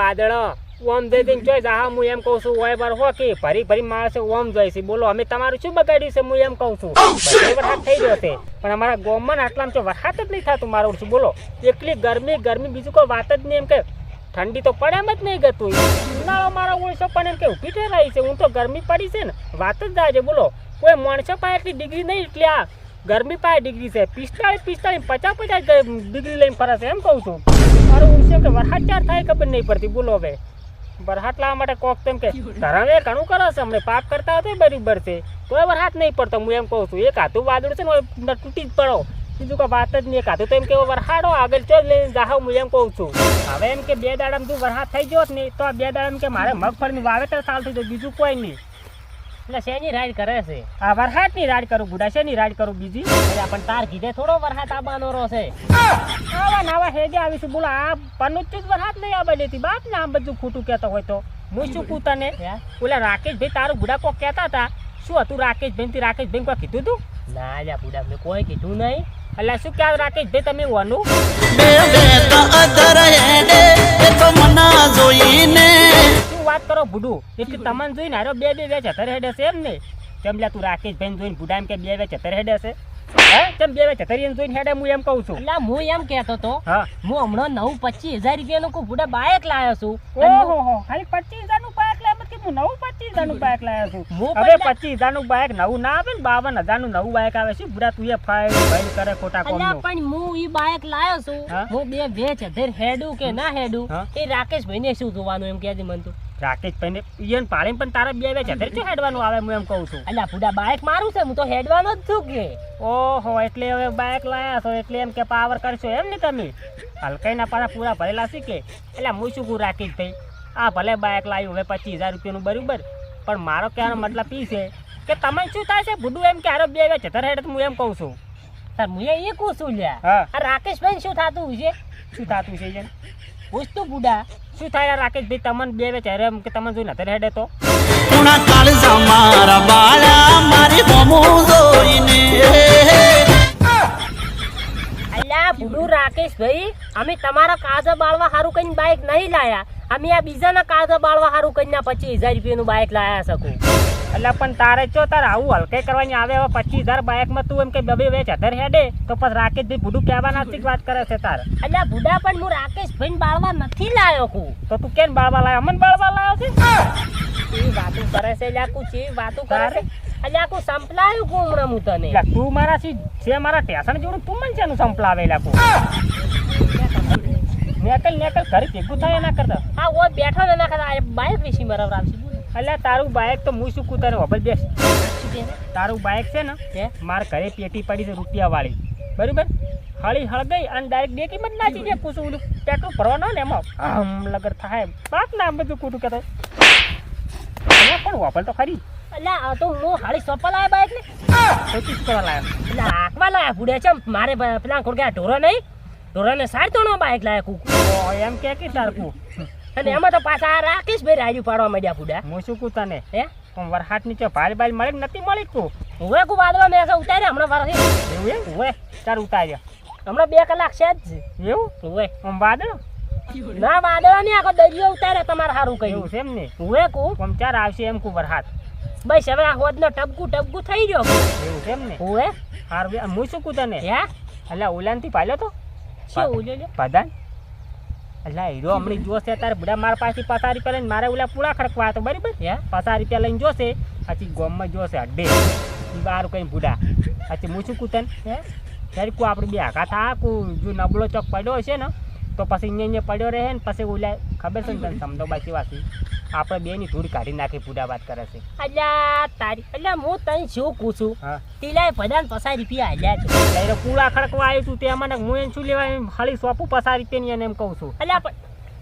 વાદળ. ઓમ જઈ દઈને જોઈ જા હું એમ કહું છું ઓય બર હો કે ભરી ભરી માણસે ઓમ જોઈ છે. બોલો અમે તમારું શું બગાડ્યું છે હું એમ કહું છું. વરસાદ થઈ ગયો છે પણ અમારા ગામમાં આટલામાં તો વરસાદ જ નહીં થતું મારું છું. બોલો એટલી ગરમી ગરમી બીજું કોઈ વાત જ નહીં એમ કે ઠંડી તો પડે એમ જ નહીં ગતું ઉનાળો મારો ઓળશો પણ એમ કે ઊભી થઈ રહી છે હું તો ગરમી પડી છે ને વાત જ જાય છે બોલો. કોઈ માણસો પાસે એટલી ડિગ્રી નહીં એટલે આ ગરમી પાસે ડિગ્રી છે. પિસ્તાળીસ પિસ્તાળીસ પચાસ પચાસ ડિગ્રી લઈને ફરે છે એમ કહું છું. મારું ઓળશે કે વરસાદ ચાર થાય ખબર નહીં પડતી. બોલો હવે. વરસાદ લાવવા માટે કોક તેમ કે, ધરાવે, ઘણું કરે છે. અમને પાપ કરતા હતા બરાબર છે. કોઈ વરસાદ નહીં પડતો. હું એમ કહું છું. એક હાથું વાદળ છે ને તૂટી જ પડો. બીજું કોઈ વાત જ નહીં. એક હાથું તો એમ કે વરસાડો આગળ ચો લઈને જાહો. હું એમ કહું છું. હવે એમ કે બે દાડામાં તું વરસાદ થઈ ગયો ને તો આ બે દાડામાં કે મારે મગફળીની વાવેતર સાલ થઈ જાય બીજું કોઈ નહીં. એટલે શેની રાઈડ કરે છે? આ વરહાટની રાઈડ કરું બુડા શેની રાઈડ કરું બીજી. અરે પણ તાર કીધે થોડો વરસાદ આવવાનો રો છે. આવા નાવા હેજે આવીશું. બોલો આ પનુચ્ચું જ વરસાદ નહીં આવે લેતી બાપ ને આમ બધું ખોટું કહેતો હોય તો. હું શું કહું તને? ઓલા રાકેશભાઈ તારું ગુડા કોક કહેતા હતા. શું હતું રાકેશભાઈ? થી રાકેશભાઈ કોઈ કીધું તું? ના લ્યા બુડા મેં કોઈ કીધું નહીં. એટલે શું કહેવાય રાકેશભાઈ તમે ઓનું? બે બે અધર હેડે એ તો મના જોઈને. વાત કરો બુડું એટલે તમને જોઈને હારો બે બે વેચ હતર હેડે છે એમ ને? કેમ લ્યા તું રાકેશભાઈ જોઈને ભૂડા એમ કે બે વેચ હતર હેડે છે? હે? કેમ બે વેચ? હતર જોઈને હેડે હું એમ કહું છું. એટલે હું એમ કહેતો તો હું. હમણાં નવ પચીસ હજાર રૂપિયાનું કોઈ બુડા બાઇક લાવ્યો છું. ઓહો હો ખાલી પચીસ હજારનું બાઇક કે હું નવું પચીસ હજારનું બાઇક છું. હું હવે પચીસ હજારનું નવું ના આવે ને બાવન હજારનું નવું બાઇક આવે છે બુડા તું એ ફાઇલ ફાઇલ કરે ખોટા કોમ પણ હું ઈ બાઇક લાવ્યો છું. હું? બે વેચ હધેર હેડું કે ના હેડું એ રાકેશભાઈ ને શું જોવાનું એમ કહેજે મન તું. રાકેશભાઈ ને ઈયન પાડીને પણ તારા બે છે હજાર શું હેડવાનું આવે હું એમ કહું છું. અલ્યા બુડા બાઇક મારું છે હું તો હેડવાનો જ છું કે. ઓહો એટલે હવે બાઇક લાયા છો એટલે એમ કે પાવર કરશો એમ ને તમે? હલકાઈના પાછા પૂરા ભરેલા છે કે? એટલે હું શું કહું રાકેશભાઈ આ ભલે બાઇક લાવ્યું હવે પચીસ હજાર રૂપિયાનું બરાબર પણ મારો કહેવાનો મતલબ એ છે કે તમે શું થાય છે? ભૂડું એમ કે હારો બે છે હજાર હેડ હું એમ કહું છું. સર હું એ કહું છું લ્યા. આ રાકેશભાઈ શું થતું છે? શું થતું છે પૂછતું બુડા શું થાય રાકેશભાઈ? તમને બે વેચ હારે કે તમને જોઈને અત્યારે હેડે તો. કુણા કાળજા મારા બાળા મારી હોમું જોઈને. અલ્યા બુડુ રાકેશભાઈ અમે તમારા કાજા બાળવા સારું કઈ બાઇક નહીં લાયા. અમે આ બીજાના કાજા બાળવા સારું કઈ પચીસ હજાર રૂપિયાનું બાઇક લાયા શકું. એટલે પણ તારે ચો તારે આવું હલકે કરવાની આવે હવે પચીસ હજાર બાઇકમાં તું એમ કે બબે વેચ હજાર હેડે તો પછી રાકેશભાઈ ભૂડું કહેવાના જ વાત કરે છે તારે. અલ્યા ભૂડા પણ હું રાકેશભાઈ બાળવા નથી લાયો કુ તો તું કેમ બાળવા લાયો? અમન બાળવા લાયો છે? એ વાતું કરે છે અલ્યા કુ છે વાતું કરે છે અલ્યા કુ સંપલાયું કુ હમણાં હું તને? તું મારા સી છે મારા ટેશન જોડું તું મને છે સંપલાવે લાગુ નેકલ નેકલ ઘરે ભેગું થાય એના કરતા. હા ઓ બેઠો ને એના કરતા બાઇક વિશે મરાવ રામસી એટલે તારું બાઇક તો હું શું તને વબલ બેસ? તારું બાઇક છે ને મારા ઘરે પેટી પડી છે રૂપિયા વાળી. બરાબર? હળી હળગઈ અને ડાયરેક્ટ ડેકી માં જ નાચી જાય પૂછું ઓલું પેટ્રોલ ભરવાનો ને એમાં. આમ લગર થાય બાપ ના બધું ખોટું કહેતો અહીંયા પણ વાપર તો ખરી? અલ્યા આ તો હું હાળી સોપા લાયા બાઇક ને. પચીસ કરવા લાયા. એટલે આંખમાં લાયા ફૂડે છે મારે પેલા ખોડ ગયા ઢોરો નહીં. ઢોરાને સાડ તો બાઇક લાયા કુ એમ કે કે તારકું અને એમાં તો પાછા રાકેશ ભાઈ રાજુ પાડવા માંડ્યા ફૂડા. હું શું કહું તને? હે? વરસાદ નીચે ભાલ બાલ મળે નથી મળી તું? હું કુ વાદળા મેં ઉતાર્યા હમણાં વારથી એવું એમ? હોય ચાર ઉતાર્યા. હમણાં બે કલાક છે જ. એવું? હોય આમ વાદળ? ના વાદળા નહીં આખો દરિયો ઉતારે તમારે સારું કહ્યું છે એમ ને? હું કુ આમ ચાર આવશે એમ કુ વરસાદ બસ હવે આ હોદનો ટપકું ટપકું થઈ ગયો. એવું છે એમ ને? હવે. હારું હું શું કહું તને? હે? એટલે ઓલાનથી પાલ્યો તો? શું ઓલ્યો પ્રધાન એટલે હીરો હમણાં જોશે તારે બધા મારા પાસેથી પચાસ રૂપિયા લઈને મારે ઓલા પૂળા ખડકવા તો બરાબર હે? પચાસ રૂપિયા લઈને જોશે, પછી ગોમમાં જોશે અડ્ડે બાર કઈ બુડા પછી હું શું કૂતન હે? ત્યારે કુ આપણે બે આઘા થા કુ જો નબળો ચોક પડ્યો હશે ને, તો પછી અહીંયા પડ્યો રહે ને, પછી ઓલા ખબર છે ને તને સમજો બાકી વાસી આપણે બેની ધૂળ કાઢી નાખી પૂડા વાત કરે છે. અલ્યા તારી એટલે હું તને શું કહું છું? તિલાય પદાન પસાર રૂપિયા આલ્યા છે. એટલે પૂળા ખડકવા આવ્યું તું તે મને હું એને શું લેવા ખાલી સોપું પસાર રૂપિયાની એને એમ કહું છું. અલ્યા પણ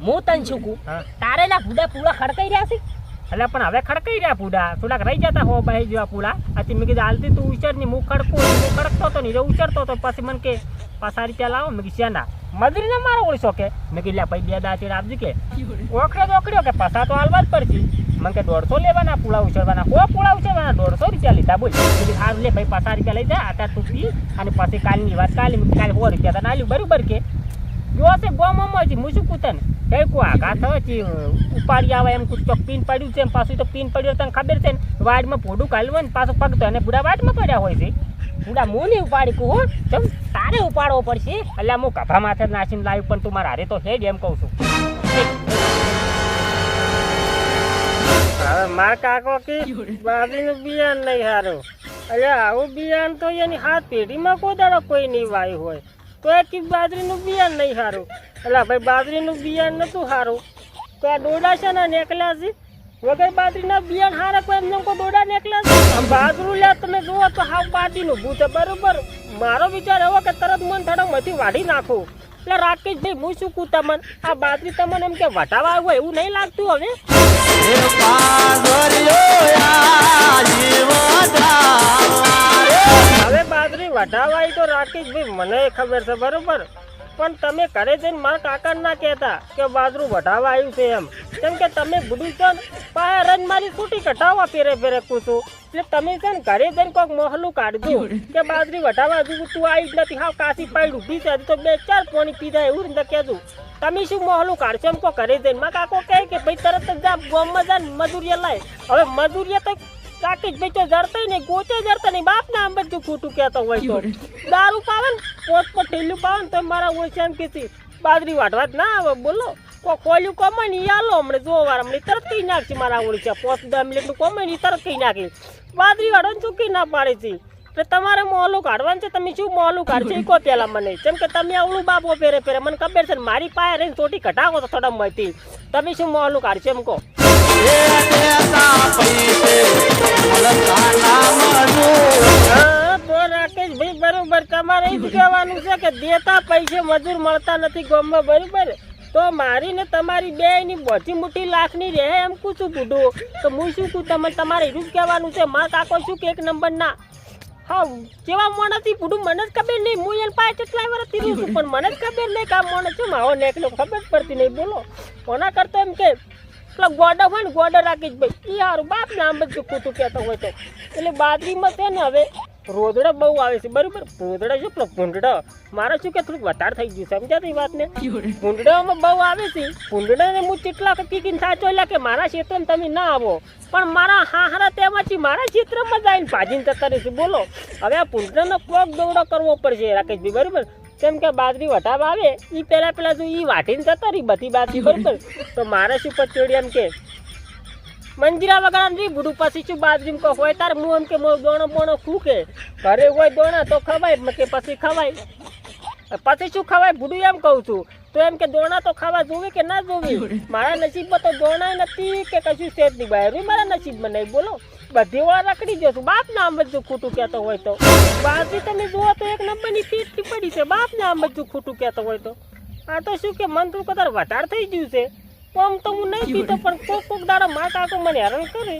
હું તને શું કહું? તારે ના પૂડા પૂળા ખડકાઈ રહ્યા છે? એટલે પણ હવે ખડકાઈ રહ્યા પૂડા થોડાક રહી જતા હો ભાઈ જેવા પૂડા પછી મેં કીધું હાલતી તું ઉછેરની હું ખડકું હું ખડકતો હતો ને ઉછેરતો હતો પછી મને કે પસારી રૂપિયા લાવો. મેં કીધું શેના? મજૂરીને મારો ઓળશો કે? મેં કીધું, લ્યા, ભાઈ, બે દાંતી આપજી કે? ઓખડે ઓખડ્યો કે, પાછા તો હાલવા જ પડશે. મને કે, દોઢસો લેવાના પુળા ઉછેરવાના કો પુળા ઉછળવાના? દોઢસો રૂપિયા લીધા, બોલ. કીધું સારું લે, ભાઈ, પાછા રૂપિયા લઈ જા આટા તું અને પછી કાલની વાત કાલે કાલે સો રૂપિયા તને આલ્યું, બરાબર કે? જો છે ગોમાં જ હું શું કૂતન એ કો આઘા હતી છે ઉપાડી આવે એમ ચોક પીન પડ્યું છે એમ પાછું તો પીન પડ્યું તને ખબર છે ને, વાડમાં પોડું કાઢવું ને, પાછું પગતો અને બુડા વાડમાં પડ્યા હોય છે. બુડા હું નહીં ઉપાડી કું હો, ચમ તારે ઉપાડવો પડશે. એટલે હું કભા માથે નાસીને લાવ્યું, પણ તું મારા હારે તો હેડ એમ કહું છું. હવે માર કાકો કે બાજરીનું બિયાન નહીં સારું અરે આવું બિયાન તો એની હાથ પેઢીમાં કોઈ દાડો કોઈ નહીં વાયું હોય. તો એ કે બાજરીનું બિયાન નહીં સારું એટલે ભાઈ, બાજરીનું બિયાન નતું સારું તો આ દોડા છે ને નેકલા છે. વગર બાજરીના બિયાન હારા કોઈ એમને કોઈ દોડા નેકલા છે? બાજરું લે, તમે જુઓ તો હાવ પાટીનું ભૂત બરોબર. મારો વિચાર એવો કે તરત મન થડકમાંથી વાઢી નાખું. એટલે રાકેશભાઈ હું શું કહું તમને? આ બાજરી તમને એમ કે વટાવા આવ્યું એવું નહીં લાગતું હવે? વઢાવાય તો રાકેશભાઈ, મને ખબર છે, બરોબર? પણ તમે ઘરે જઈને મારા કાકા ના કહેતા કે બાજરું વઢાવા આવ્યું છે એમ. કેમ કે તમે બુડું છો ને પાયા રન મારી કુટી કટાવવા ફેરે ફેરે કૂતું એટલે તમે છે ને ઘરે જઈને કોઈક મોહલું કાઢજો કે બાજરી વઢાવા હજુ તું આવી જ નથી. હાવ કાશી પાડ્યું ડૂબી છે તો બે ચાર પાણી પીધા એવું રીતે કહેજો. તમે શું મોહલું કાઢશો એમ કો ઘરે જઈને? મારા કાકો કહે કે ભાઈ તરત જ જા ગામમાં જા મજૂરીએ લાય. હવે મજૂરીએ તો કાકી જ તો જડતા નહીં ગોચે જરતા નહીં બાપ ના આમ બધું ખોટું કહેતો હોય તો. દારૂ પાવે ને પોત પર ઠેલું પાવે ને તો મારા ઓછા એમ કીધી બાજરી વાટવા જ ના આવે બોલો. કો ખોલ્યું કમાય ને યાલો હમણે જોવાર હમણે તરત કઈ નાખશે મારા ઓળખ્યા પોત દસ મિનિટનું કમાય ને ઈ તરત કઈ નાખી. બાદરી વાળવાની ચૂકી ના પાડે છે. એટલે તમારે મોલું કાઢવાનું છે તમે શું મોલું કાઢશે કહો પેલા મને. જેમ કે તમે આવડું બાપો પહેરે પેરે મને ખબર છે મારી પાસે રહીને ચોટી કઢાવો તો થોડા મળતી તમે શું મોલું કાઢશે એમ કહો. બરોબર તમારે એ કહેવાનું છે કે દેતા પૈસે મજૂર મળતા નથી ગામમાં બરોબર તો મારી તમારી બે ની મોટી લાખની રહે એમ પૂછું બુઢું તો હું શું કહું તમે તમારે એટલું જ કહેવાનું છે મારા કાકો શું કે એક નંબર ના હા કેવા મોણસથી બુઢું મને જ ખબર નહીં હું એને પાસે કેટલાય વર્ષથી રહું છું પણ મને જ ખબર નહીં કે આ મોણસ છે માવો નેકલો ખબર પડતી નહીં, બોલો. કોના કરતો એમ કે પેલા ગોડા હોય ને ગોડા રાખી જ ભાઈ એ સારું બાપ ને આમ બધું ખોટું કહેતો હોય તો. એટલે બાજરીમાં છે ને હવે રોદડા બહુ આવે છે, બરાબર? રોદડા છે પેલો ભૂંડડો મારે શું કે થોડુંક વધારે થઈ ગયું સમજાતી વાતને? ભૂંડડામાં બહુ આવે છે. ભૂંડડાને હું કેટલા કીકીને સાચો એટલે કે મારા ક્ષેત્રમાં તમે ના આવો. પણ મારા હાહરા તેમાંથી મારા ક્ષેત્રમાં જઈને ભાજીને જતા રહેશે બોલો. હવે આ ભૂંડડાનો પગ દોડો કરવો પડશે, રાકેશભાઈ, બરાબર? કેમ કે બાજરી વટાવા આવે એ પહેલાં પહેલાં જો એ વાટીને જતા રહી બધી બાજરી, બરોબર? તો મારે શું પચોડી એમ કે, મંજીરા વગર નહીં, બુડું પછી શું બાજરી કો હોય તાર? હું એમ કે, મોર દોણો બોણો ખૂકે ઘરે હોય દોણા તો ખવાય કે પછી ખવાય. પછી શું ખવાય? બુડું એમ કહું છું. તો એમ કે દોણા તો ખાવા જોવી કે ના જોવી? મારા નસીબમાં તો દોણા નથી કે કશું છે જ નહીં. બહાર મારા નસીબમાં નહીં. બોલો. બધી વાળા રખડી જશું બાપ ના આમ બધું ખોટું કહેતો હોય તો. બાજરી તમે જુઓ તો એક નંબરની પીઠથી પડી છે. બાપ ના આમ બધું ખોટું કહેતો હોય તો. આ તો શું કે મન તો કદાચ વધારે થઈ ગયું છે. આમ તો હું નહીં પીતો પણ કોક કોક દાડા મા કાકો મને હેરાન કરે.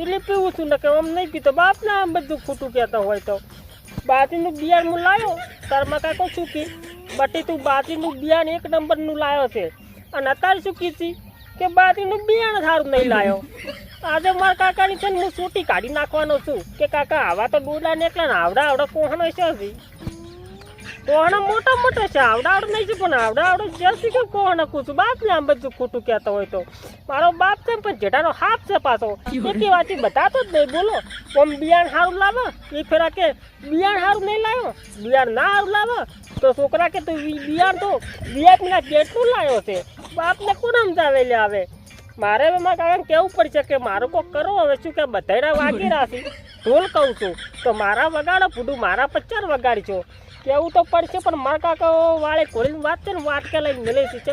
એટલે પીવું છું ને કે આમ નહીં પીતો. બાપ ના આમ બધું ખોટું કહેતો હોય તો. બાજરીનું બિયાણ હું લાવ્યો તાર મા કાકો શું કી બટી તું બાજરીનું બિયાણ એક નંબરનું લાવ્યો છે. અને અત્યારે શું કીધી કે બાજરીનું બિયાણ સારું નહીં લાવ્યો આજે મારા કાકાની છે ને હું સૂટી કાઢી નાખવાનો છું. કે કાકા, આવા તો ડોડા ને એકલા આવડા આવડા કોહણો છે કોહણા મોટા મોટા છે? આવડા આવડે નહીં છે, પણ આવડા આવડે જલ્દી કેમ કોહણા કૂછું બાપ ને આમ બધું ખોટું કહેતો હોય તો. મારો બાપ છે પણ જેઠાનો હાથ છે પાછો. એકી વાતી બતાતો જ નહીં. બોલો પણ બિયાણ સારું લાવો? એ ફેરા કે, બિયાણ સારું નહીં લાવ્યો બિયાણ ના સારું લાવો? તો છોકરા કે, તું બિયાણ તો બિયાટના કેટલું લાવ્યો છે. બાપને કોણ સમજાવે લે આવે? મારે હવે મારા કારણ કેવું પડશે કે મારું કોક કરો હવે શું કે બધાયના વાગી રાશી ઢોલ કહું છું, તો મારા વગાડો ફૂડું મારા પચાર વગાડજો. કેવું તો પડશે, પણ મારા કાકા વાળે કોળીની વાત છે ને, વાત કે લઈને મળે છે.